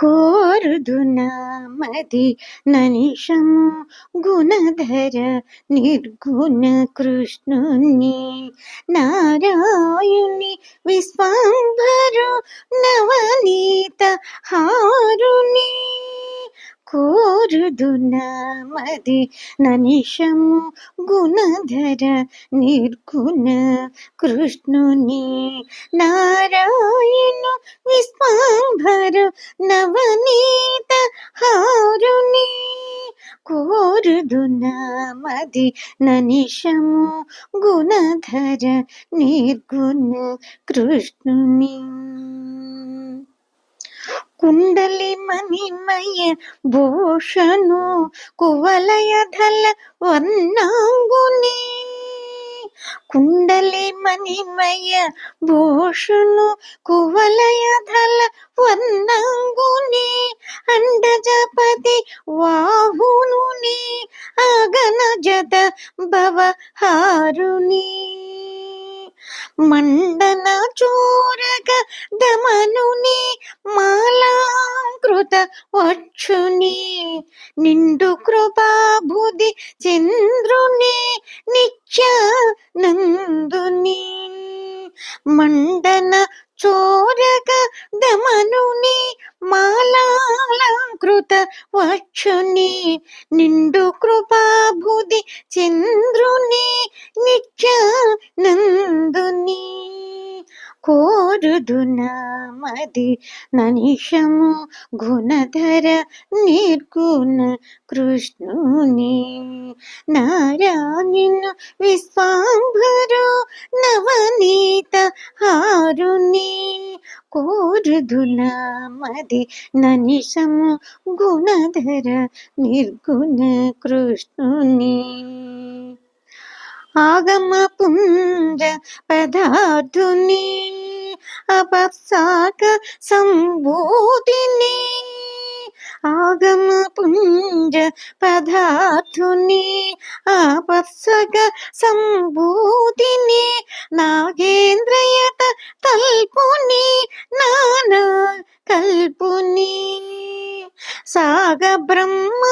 కోరుదునామది ననిషము గుణధర నిర్గుణ కృష్ణుని నారాయణి విశ్వంభరు నవనీత హారుని కోరుదు నామది ననిషము గుణధర నిర్గుణ. కృష్ణుని నారాయణు విశ్వంభర నవనీత హారుని. కోరుదు నామది ననిషము గుణధర నిర్గుణ. కృష్ణుని కుండలి మణిమయ భూషణు కువలయ ధల వర్ణాంగుని కుండలి మణిమయ భూషణు కువలయ ధల వర్ణాంగుని దమనుని మాలాంకృత వచ్చుని. నిండు కృపాభుది చంద్రుని నిత్యానందుని. మండన చోరక దమనుని మాలాలంకృత వచ్చుని. నిండు కృపాభుది చంద్రుని నిత్యానందుని. నందుని కోరుదునామది ననిషము గుణధర నిర్గుణ కృష్ణుని నారాయణ విశ్వాంభరు నవనీత హారుని కోరుదునామది ననిషము గుణధర నిర్గుణ కృష్ణుని ఆగమ పుంజ పదార్థుని అపసాక సంభూతిని ఆగమ పుంజ పదార్థుని అపసక సంభూతిని నాగేంద్రయత తల్పుని నానా కల్పుని సాగ బ్రహ్మ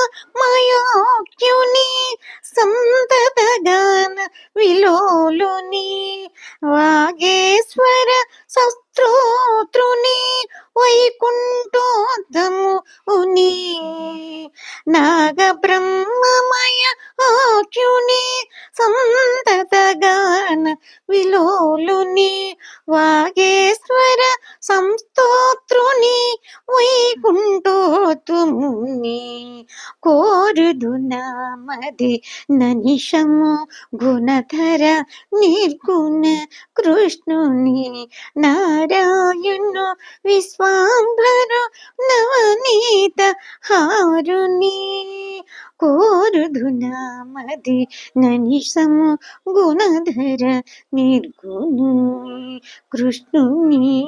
వైకుంఠోద్ధము ఉని నాగ బ్రహ్మమయ ఆక్యుని సంతతగాన విలోలుని. వాగేశ్వర సంస్తోత్రుని వైకుంఠోత్వముని కోరుదునామది ననిషము గుణధర నిర్గుణ కృష్ణుని నారాయణు విశ్వాంభరు నవనీత హారుని. కోరుదునామది ననిషము గుణధర నిర్గుణు కృష్ణుని.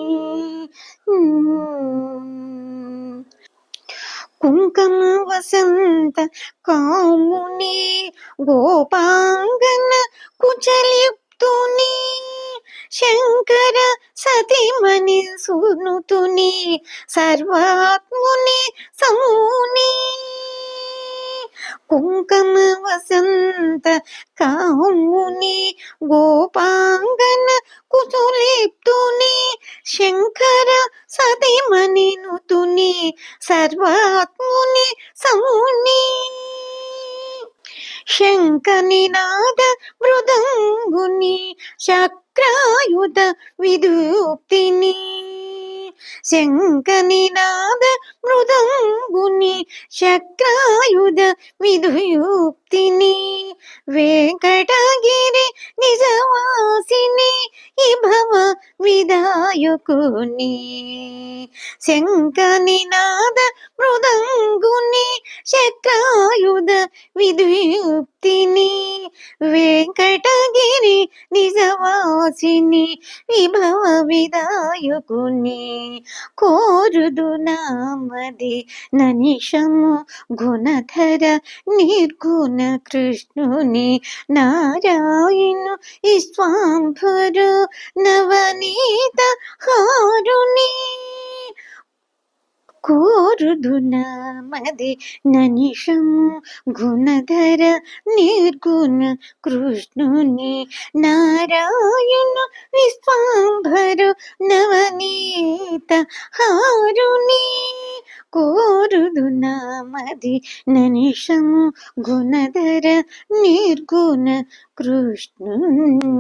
కుంకమ వసంత కాముని గోపాంగన కుచలిప్తుని. శంకర సతిమణి సునుతుని సర్వాత్ముని సమూని. కుంకమ వసంత కాముని గోపాంగన కుతులిప్తుని శంకర సతిమణి నుతుని సర్వాత్ముని సముని. శంకనినాద మృదంగుని చక్రాయుధ విదుప్తిని. శంకనినాద మృదంగుని చక్రాయుధ విధుయుక్తిని. వెంకటగిరి నిజవాసిని ఇభవ విదాయకుని శంకనినాద మృదంగుని చక్రాయుధ విధుయుక్తిని. వెంకటగిరి నిజవాసిని విభవ విదాయకుని కోరుదు నామది ననిషము గుణధర నిర్గుణ కృష్ణుని నారాయణు ఇస్వాంభరు నవనీత హారుని కోరుదునామది ననిషము గుణధర నిర్గుణ కృష్ణుని నారాయణ విశ్వాంభరు నవనీత హారుని కోరుదునామది ననిషము గుణధర నిర్గుణ కృష్ణుని.